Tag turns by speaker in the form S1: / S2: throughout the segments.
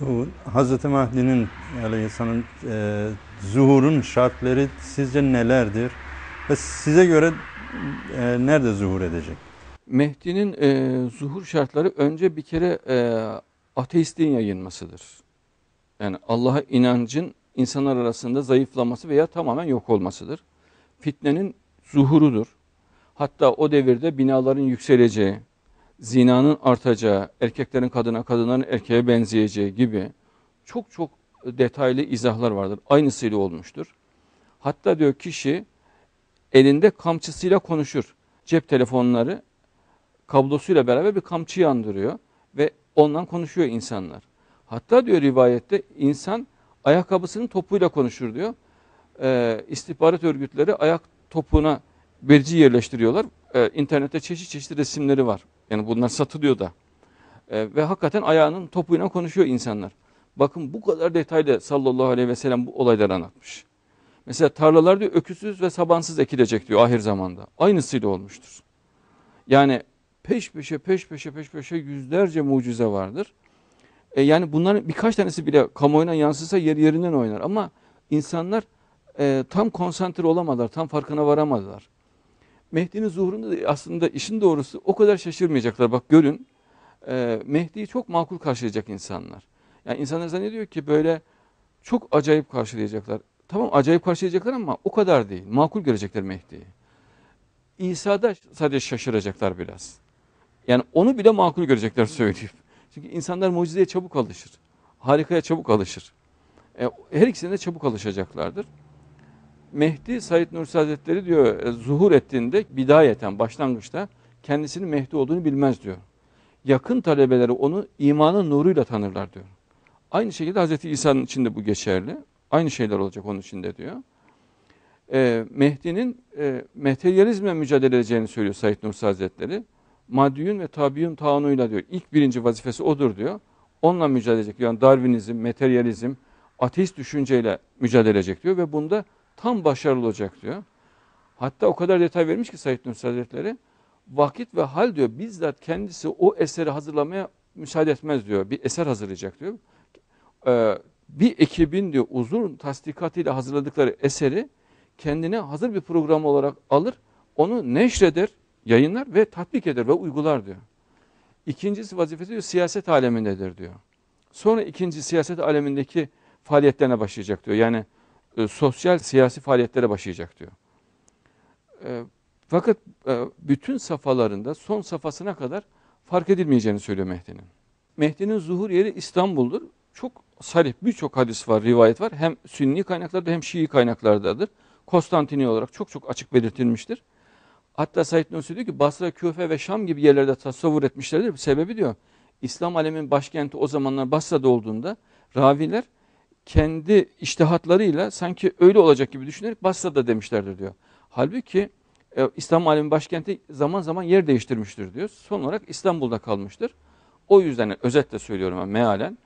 S1: Bu Hz. Mahdi'nin Aleyhisselam'ın e, zuhurun şartları sizce nelerdir? Ve size göre e, nerede zuhur edecek?
S2: Mehdi'nin e, zuhur şartları önce bir kere e, ateistliğin yayılmasıdır. Yani Allah'a inancın insanlar arasında zayıflaması veya tamamen yok olmasıdır. Fitnenin zuhurudur. Hatta o devirde binaların yükseleceği, zinanın artacağı, erkeklerin kadına, kadınların erkeğe benzeyeceği gibi çok çok detaylı izahlar vardır. Aynısıyla olmuştur. Hatta diyor kişi elinde kamçısıyla konuşur. Cep telefonları kablosuyla beraber bir kamçıyı andırıyor ve ondan konuşuyor insanlar. Hatta diyor rivayette insan ayakkabısının topuyla konuşur diyor. Ee, istihbarat örgütleri ayak topuğuna berici yerleştiriyorlar. Ee, internette çeşit çeşit resimleri var. Yani bunlar satılıyor da. Ee, ve hakikaten ayağının topuyla konuşuyor insanlar. Bakın bu kadar detaylı sallallahu aleyhi ve sellem bu olayları anlatmış. Mesela tarlalar diyor öküzsüz ve sabansız ekilecek diyor ahir zamanda. Aynısıyla olmuştur. Yani peş peşe peş peşe peş peşe yüzlerce mucize vardır. E yani bunların birkaç tanesi bile kamuoyuna yansısa yer yerinden oynar. Ama insanlar e, tam konsantre olamadılar, tam farkına varamadılar. Mehdi'nin zuhurunda da aslında işin doğrusu o kadar şaşırmayacaklar. Bak görün e, Mehdi'yi çok makul karşılayacak insanlar. Yani insanlar zannediyor ki böyle çok acayip karşılayacaklar. Tamam acayip karşılayacaklar ama o kadar değil. Makul görecekler Mehdi'yi. İsa'da sadece şaşıracaklar biraz. Yani onu bile makul görecekler söyleyeyim. Çünkü insanlar mucizeye çabuk alışır. Harikaya çabuk alışır. E, her ikisine de çabuk alışacaklardır. Mehdi Said Nursi Hazretleri diyor e, zuhur ettiğinde bidayeten başlangıçta kendisinin Mehdi olduğunu bilmez diyor. Yakın talebeleri onu imanın nuruyla tanırlar diyor. Aynı şekilde Hazreti İsa'nın içinde bu geçerli. Aynı şeyler olacak onun içinde diyor. E, Mehdi'nin e, materyalizmle mücadele edeceğini söylüyor Said Nursi Hazretleri. Maddiyun ve tabiun taanuyla diyor. İlk birinci vazifesi odur diyor. Onunla mücadele edecek. Yani Darwinizm, materyalizm, ateist düşünceyle mücadele edecek diyor ve bunda tam başarılı olacak diyor. Hatta o kadar detay vermiş ki Said Nursi Hazretleri. Vakit ve hal diyor bizzat kendisi o eseri hazırlamaya müsaade etmez diyor. Bir eser hazırlayacak diyor. Ee, bir ekibin diyor uzun tasdikatıyla hazırladıkları eseri kendine hazır bir program olarak alır. Onu neşreder, yayınlar ve tatbik eder ve uygular diyor. İkincisi vazifesi diyor siyaset alemindedir diyor. Sonra ikinci siyaset alemindeki faaliyetlerine başlayacak diyor. Yani e, sosyal siyasi faaliyetlere başlayacak diyor. E, fakat e, bütün safhalarında son safhasına kadar fark edilmeyeceğini söylüyor Mehdi'nin. Mehdi'nin zuhur yeri İstanbul'dur. Çok sarih birçok hadis var, rivayet var. Hem Sünni kaynaklarda hem Şii kaynaklardadır. Konstantini olarak çok çok açık belirtilmiştir. Hatta Said Nursi diyor ki Basra, Küfe ve Şam gibi yerlerde tasavvur etmişlerdir. Sebebi diyor İslam alemin başkenti o zamanlar Basra'da olduğunda raviler kendi iştihatlarıyla sanki öyle olacak gibi düşünerek Basra'da demişlerdir diyor. Halbuki e, İslam alemin başkenti zaman zaman yer değiştirmiştir diyor. Son olarak İstanbul'da kalmıştır. O yüzden özetle söylüyorum ben mealen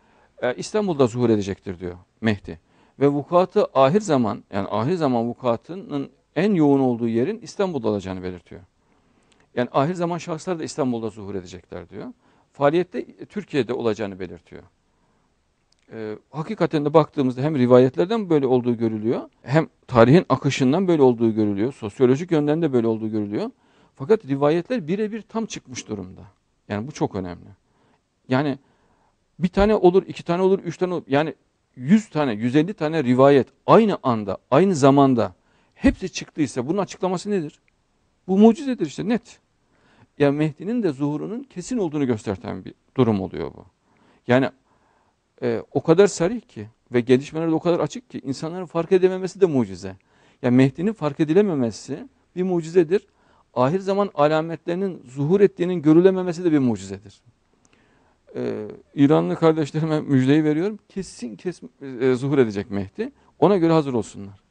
S2: e, İstanbul'da zuhur edecektir diyor Mehdi. Ve vukuatı ahir zaman yani ahir zaman vukuatının en yoğun olduğu yerin İstanbul'da olacağını belirtiyor. Yani ahir zaman şahıslar da İstanbul'da zuhur edecekler diyor. Faaliyette Türkiye'de olacağını belirtiyor. Ee, hakikaten de baktığımızda hem rivayetlerden böyle olduğu görülüyor, hem tarihin akışından böyle olduğu görülüyor, sosyolojik yönden de böyle olduğu görülüyor. Fakat rivayetler birebir tam çıkmış durumda. Yani bu çok önemli. Yani bir tane olur, iki tane olur, üç tane olur. Yani yüz tane, yüz elli tane rivayet aynı anda, aynı zamanda hepsi çıktıysa bunun açıklaması nedir? Bu mucizedir işte net. Yani Mehdi'nin de zuhurunun kesin olduğunu gösteren bir durum oluyor bu. Yani e, o kadar sarih ki ve gelişmeler de o kadar açık ki insanların fark edememesi de mucize. Yani Mehdi'nin fark edilememesi bir mucizedir. Ahir zaman alametlerinin zuhur ettiğinin görülememesi de bir mucizedir. Ee, İranlı kardeşlerime müjdeyi veriyorum. Kesin kesin e, zuhur edecek Mehdi. Ona göre hazır olsunlar.